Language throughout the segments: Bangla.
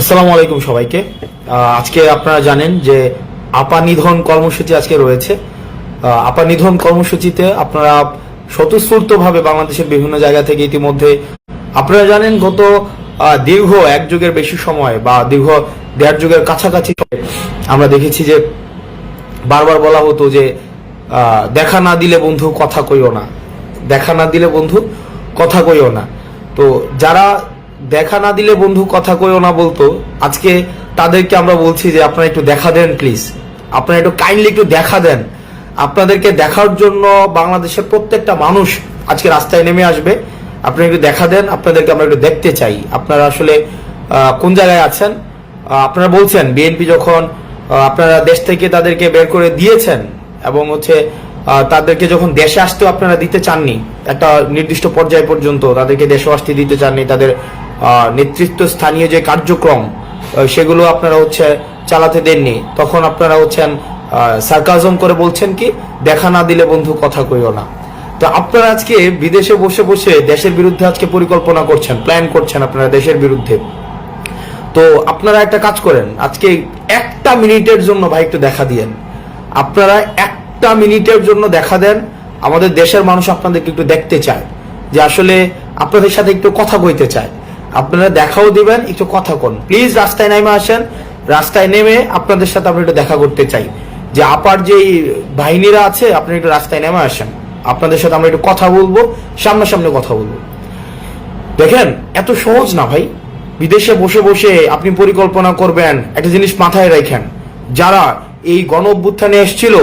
আসসালামু আলাইকুম সবাইকে। আজকে আপনারা জানেন যে আপা নিধন কর্মসূচি আজকে রয়েছে। আপা নিধন কর্মসূচিতে আপনারা স্বতঃস্ফূর্তভাবে বাংলাদেশের বিভিন্ন জায়গা থেকে ইতিমধ্যে আপনারা জানেন গত দীর্ঘ এক যুগের বেশি সময় বা দীর্ঘ দেড় যুগের কাছাকাছি আমরা দেখেছি যে বারবার বলা হতো যে দেখা না দিলে বন্ধু কথা কইও না। দেখা না দিলে বন্ধু কথা কইও না। তো যারা দেখা না দিলে বন্ধু কথা কইও না বলতো। আজকে তাদেরকে আমরা বলছি যে, আপনারা একটু দেখা দেন প্লিজ আপনারা একটু কাইন্ডলি একটু দেখা দেন। আপনাদেরকে দেখার জন্য বাংলাদেশের প্রত্যেকটা মানুষ আজকে রাস্তায় নেমে আসবে। আপনারা একটু দেখা দেন, আপনাদেরকে আমরা একটু দেখতে চাই। আপনারা আসলে কোন জায়গায় আছেন? আপনারা বলছেন, বিএনপি যখন আপনারা দেশ থেকে তাদেরকে বের করে দিয়েছেন এবং হচ্ছে তাদেরকে যখন দেশে আসতেও আপনারা দিতে চাননি, একটা নির্দিষ্ট পর্যায় পর্যন্ত তাদেরকে দেশে আসতে দিতে চাননি, তাদের নেতৃত্ব স্থানীয় যে কার্যক্রম সেগুলো আপনারা হচ্ছে চালাতে দেননি। তখন আপনারা হচ্ছেন সার্কাজম করে বলছেন কি, দেখা না দিলে বন্ধু কথা কইও না। তো আপনারা আজকে বিদেশে বসে বসে দেশের বিরুদ্ধে আজকে পরিকল্পনা করছেন প্ল্যান করছেন আপনারা দেশের বিরুদ্ধে। তো আপনারা একটা কাজ করেন, আজকে একটা মিনিটের জন্য ভাই একটু দেখা দিয়েন। আপনারা একটা মিনিটের জন্য দেখা দেন, আমাদের দেশের মানুষ আপনাদেরকে একটু দেখতে চায়, যে আসলে আপনাদের সাথে একটু কথা কইতে চায়। আপনারা দেখাও দিবেন, একটু কথা কোন। প্লিজ রাস্তায় নেমে আসেন। রাস্তায় নেমে আপনাদের সাথে আমরা একটু দেখা করতে চাই। যে আপার যে বাহিনীরা আছে আপনারা একটু রাস্তায় নেমে আসেন। আপনাদের সাথে আমরা একটু কথা বলব, সামনাসামনি কথা বলব। দেখেন, এত সহজ না ভাই। বিদেশে বসে বসে আপনি পরিকল্পনা করবেন, একটা জিনিস মাথায় রাখেন। যারা এই গণ অভ্যুত্থানে এসেছিল,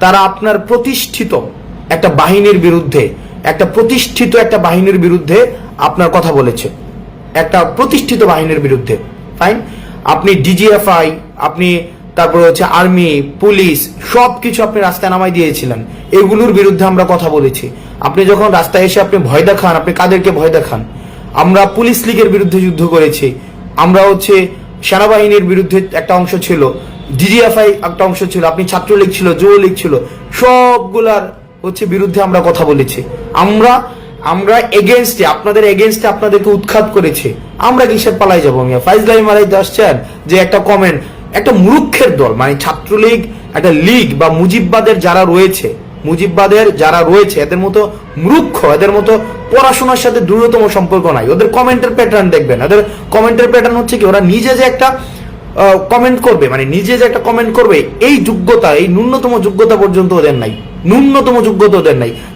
তারা আপনার প্রতিষ্ঠিত একটা বাহিনীর বিরুদ্ধে, একটা প্রতিষ্ঠিত একটা বাহিনীর বিরুদ্ধে আপনার কথা বলেছে। একটা প্রতিষ্ঠিত বাহিনীর বিরুদ্ধে। ফাইন আপনি ডিজিএফআই আপনি তারপরে হচ্ছে আর্মি পুলিশ সব কিছু আপনি রাস্তায় নামাই দিয়েছিলেন। এগুলোর বিরুদ্ধে আমরা কথা বলেছি। আপনি যখন রাস্তায় এসে আপনি ভয় দেখান, আপনি কাদেরকে ভয় দেখান, আমরা পুলিশ লীগের বিরুদ্ধে যুদ্ধ করেছি। আমরা হচ্ছে সেনাবাহিনীর বিরুদ্ধে একটা অংশ ছিল ডিজিএফআই একটা অংশ ছিল, আপনি ছাত্রলীগ ছিল, যুবলীগ ছিল, সবগুলার হচ্ছে বিরুদ্ধে আমরা কথা বলেছি। আমরা আমরা এগেনস্টে আপনাদের এগেনস্টে আপনাদেরকে উৎখাত করেছে। আমরা কিসের পালাই যাব মিয়া? ফাইজলাই মারাইতে আসছেন যে একটা কমেন্ট একটা মূর্খের দল মানে ছাত্রলীগ, একটা লীগ বা মুজিববাদের যারা রয়েছে, মুজিববাদের যারা রয়েছে, এদের মতো মূর্খ এদের মতো পড়াশোনার সাথে দূরতম সম্পর্ক নাই। ওদের কমেন্টের প্যাটার্ন দেখবেন। ওদের কমেন্টের প্যাটার্ন হচ্ছে কি, ওরা নিজে যে একটা কমেন্ট করবে মানে নিজে যে একটা কমেন্ট করবে, এই যোগ্যতা, এই ন্যূনতম যোগ্যতা পর্যন্ত ওদের নাই। ন্যূনতম যোগ্যতা ওদের নাই।